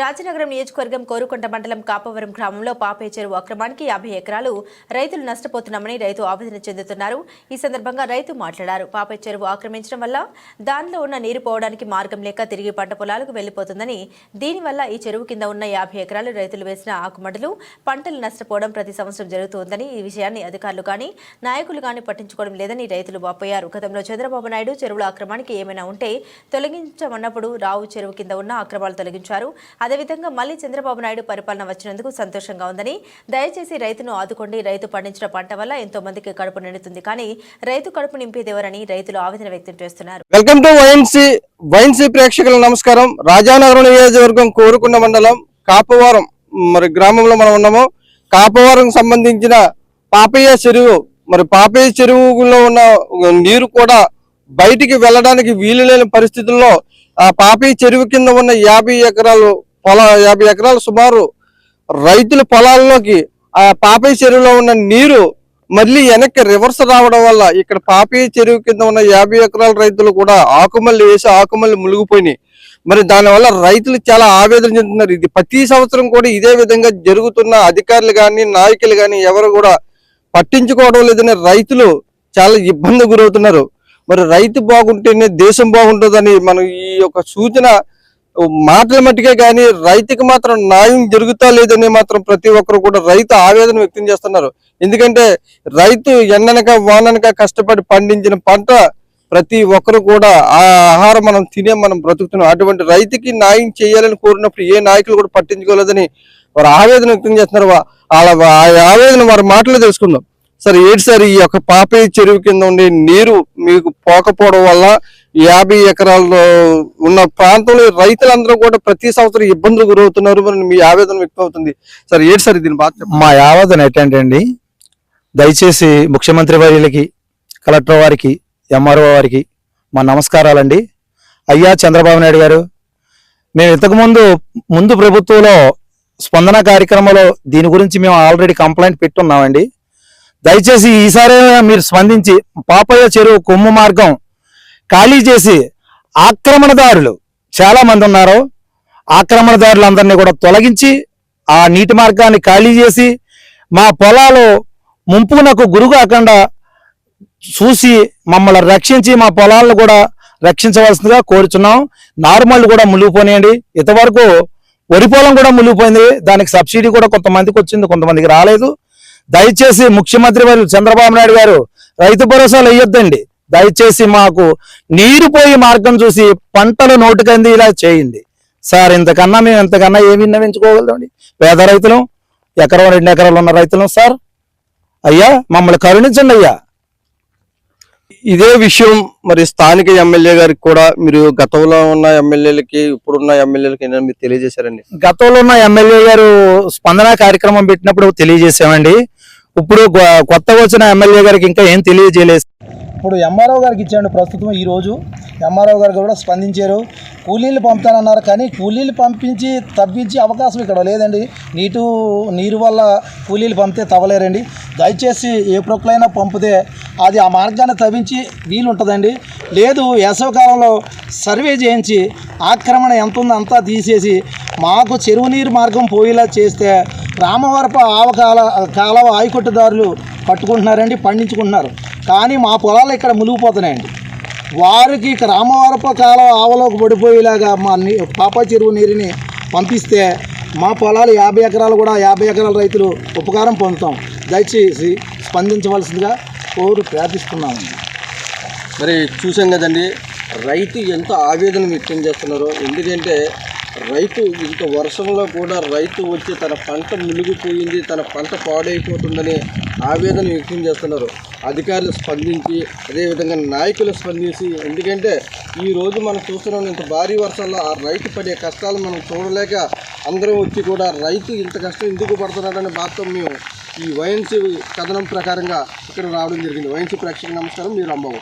రాజనగరం నియోజకవర్గం కోరుకొండ మండలం కాపవరం గ్రామంలో పాపే చెరువు అక్రమానికి యాభై ఎకరాలు రైతులు నష్టపోతున్నామని రైతు ఆవేదన చెందుతున్నారు. ఈ సందర్భంగా రైతు మాట్లాడారు. పాపే చెరువు ఆక్రమించడం వల్ల దానిలో ఉన్న నీరు పోవడానికి మార్గం లేక తిరిగి పంట పొలాలకు వెళ్ళిపోతుందని దీనివల్ల ఈ చెరువు కింద ఉన్న యాభై ఎకరాలు రైతులు వేసిన ఆకుమడులు పంటలు నష్టపోవడం ప్రతి సంవత్సరం జరుగుతుందని ఈ విషయాన్ని అధికారులు కానీ నాయకులు కానీ పట్టించుకోవడం లేదని రైతులు వాపోయారు. గతంలో చంద్రబాబు నాయుడు చెరువుల అక్రమానికి ఏమైనా ఉంటే తొలగించమన్నప్పుడు రావు చెరువు కింద ఉన్న అక్రమాలు తొలగించారు. అదేవిధంగా మళ్ళీ చంద్రబాబు నాయుడు పరిపాలన వచ్చినందుకు సంతోషంగా ఉందని దయచేసి రైతును ఆదుకోండి. రైతు పండించిన పంట వల్ల ఎంతో మందికి కడుపు నిండుతుంది. కానీ రైతు కడుపు నింపేదేవరని రైతులు ఆవేదన వ్యక్తం చేస్తున్నారు. వెల్కమ్ టు వైన్సీ వైన్సీ ప్రేక్షకుల నమస్కారం. రాజానగరం నియోజకవర్గం కోరుకున్న మండలం కాపవరం మరి గ్రామంలో మనం ఉన్నాము. కాపవరం సంబంధించిన పాపయ్య చెరువు మరి పాపయ్య చెరువులో ఉన్న నీరు కూడా బయటికి వెళ్ళడానికి వీలు లేని పరిస్థితుల్లో ఆ పాపయ్య చెరువు కింద ఉన్న యాభై ఎకరాలు పొల యాభై ఎకరాలు సుమారు రైతుల పొలాల్లోకి ఆ పాపయ్య చెరువులో ఉన్న నీరు మళ్ళీ వెనక్కి రివర్స్ రావడం వల్ల ఇక్కడ పాపయ్య చెరువు కింద ఉన్న యాభై ఎకరాల రైతులు కూడా ఆకుమల్లి వేసి ఆకుమల్లి మునిగిపోయినాయి. మరి దానివల్ల రైతులు చాలా ఆవేదన చెందుతున్నారు. ఇది ప్రతి సంవత్సరం కూడా ఇదే విధంగా జరుగుతున్న అధికారులు కానీ నాయకులు కానీ ఎవరు కూడా పట్టించుకోవడం లేదని రైతులు చాలా ఇబ్బంది గురవుతున్నారు. మరి రైతు బాగుంటేనే దేశం బాగుంటుందని మనం ఈ యొక్క సూచన మాటల మట్టుకే కానీ రైతుకి మాత్రం న్యాయం జరుగుతా లేదని మాత్రం ప్రతి ఒక్కరు కూడా రైతు ఆవేదన వ్యక్తం చేస్తున్నారు. ఎందుకంటే రైతు ఎండనక వాననక కష్టపడి పండించిన పంట ప్రతి ఒక్కరు కూడా ఆ ఆహారం మనం తినే మనం బ్రతుకుతున్నాం. అటువంటి రైతుకి న్యాయం చేయాలని కోరినప్పుడు ఏ నాయకులు కూడా పట్టించుకోలేదని వారు ఆవేదన వ్యక్తం చేస్తున్నారు. వాళ్ళ ఆ ఆవేదన వారి మాటలు తెలుసుకుందాం. సరే ఏంటి సార్ ఈ యొక్క పాపే చెరువు కింద ఉండే నీరు మీకు పోకపోవడం వల్ల యాభై ఎకరాల్లో ఉన్న ప్రాంతంలో రైతులందరూ కూడా ప్రతి సంవత్సరం ఇబ్బందులు గురవుతున్నారు మరి మీ ఆవేదన వ్యక్తం అవుతుంది. సార్ ఏంటి సార్ దీని బాధ మా ఆవేదన ఏంటంటే దయచేసి ముఖ్యమంత్రి వర్యులకి కలెక్టర్ వారికి ఎంఆర్ఓ వారికి మా నమస్కారాలండి. అయ్యా చంద్రబాబు నాయుడు గారు మేము ఇంతకుముందు ముందు ప్రభుత్వంలో స్పందన కార్యక్రమంలో దీని గురించి మేము ఆల్రెడీ కంప్లైంట్ పెట్టున్నామండి. దయచేసి ఈసారి మీరు స్పందించి పాపయ్య చెరువు కొమ్ము మార్గం ఖాళీ చేసి ఆక్రమణదారులు చాలామంది ఉన్నారు. ఆక్రమణదారులందరినీ కూడా తొలగించి ఆ నీటి మార్గాన్ని ఖాళీ చేసి మా పొలాలు ముంపునకు గురి కాకుండా చూసి మమ్మల్ని రక్షించి మా పొలాలను కూడా రక్షించవలసిందిగా కోరుచున్నాం. నార్మల్ కూడా మునిగిపోయినాయండి. ఇంతవరకు వరి పొలం కూడా మునిగిపోయింది. దానికి సబ్సిడీ కూడా కొంతమందికి వచ్చింది కొంతమందికి రాలేదు. దయచేసి ముఖ్యమంత్రి వారు చంద్రబాబు నాయుడు గారు రైతు భరోసాలు వేయొద్దండి దయచేసి మాకు నీరు పోయి మార్గం చూసి పంటలు నోటికంది ఇలా చేయండి. సార్ ఇంతకన్నా మేము ఇంతకన్నా ఏమి విన్నవించుకోగలదండి? పేద రైతులు ఎకరం రెండు ఎకరాలు ఉన్న రైతులు సార్. అయ్యా మమ్మల్ని కరుణించండి అయ్యా. ఇదే విషయం మరి స్థానిక ఎమ్మెల్యే గారికి కూడా మీరు గతంలో ఉన్న ఎమ్మెల్యేలకి ఇప్పుడున్న ఎమ్మెల్యేలకి ఏంటంటే మీరు తెలియజేశారండి? గతంలో ఉన్న ఎమ్మెల్యే గారు స్పందన కార్యక్రమం పెట్టినప్పుడు తెలియజేసామండి ఇప్పుడు కొత్తగా వచ్చిన ఎమ్మెల్యే గారికి ఇంకా ఏం తెలియజేయలేదు. ఇప్పుడు ఎంఆర్ఓ గారికి ఇచ్చాడు ప్రస్తుతం ఈరోజు ఎంఆర్ఓ గారు కూడా స్పందించారు. కూలీలు పంపుతానన్నారు కానీ కూలీలు పంపించి తప్పించే అవకాశం ఇక్కడ లేదండి. నీటు నీరు వల్ల కూలీలు పంపితే తవ్వలేరండి. దయచేసి ఏ ప్రొక్కలైనా పంపితే అది ఆ మార్గాన్ని తవ్వించి వీలు ఉంటుందండి. లేదు వేసవకాలంలో సర్వే చేయించి ఆక్రమణ ఎంత ఉందో అంతా తీసేసి మాకు చెరువు నీరు మార్గం పోయేలా చేస్తే రామవరప ఆవకాల కాలవ ఆయకొట్టుదారులు పట్టుకుంటున్నారండి పండించుకుంటున్నారు. కానీ మా పొలాలు ఇక్కడ మునిగిపోతున్నాయండి. వారికి ఇక రామవరప కాలం ఆవలోకి పడిపోయేలాగా మా నీ పాప చెరువు నీరుని పంపిస్తే మా పొలాలు యాభై ఎకరాలు కూడా యాభై ఎకరాల రైతులు ఉపకారం పొందుతాం. దయచేసి స్పందించవలసిందిగా కోరు ప్రార్థిస్తున్నాము మరి చూసాం కదండి రైతు ఎంత ఆవేదన వ్యక్తం చేస్తున్నారో ఎందుకంటే రైతు ఇంత వర్షంలో కూడా రైతు వచ్చి తన పంట మునిగిపోయింది తన పంట పాడైపోతుందని ఆవేదన వ్యక్తం చేస్తున్నారు. అధికారులు స్పందించి అదేవిధంగా నాయకులు స్పందించి ఎందుకంటే ఈ రోజు మనం చూస్తున్నాం ఇంత భారీ వర్షాల్లో ఆ రైతు పడే కష్టాలు మనం చూడలేక అందరం వచ్చి కూడా రైతు ఇంత కష్టం ఎందుకు పడుతున్నాడనే బాధతో మేము ఈ వైఎన్సీ కథనం ప్రకారంగా ఇక్కడ రావడం జరిగింది. వైఎన్సీ ప్రేక్షకు నమస్కారం. మీరు అమ్మవు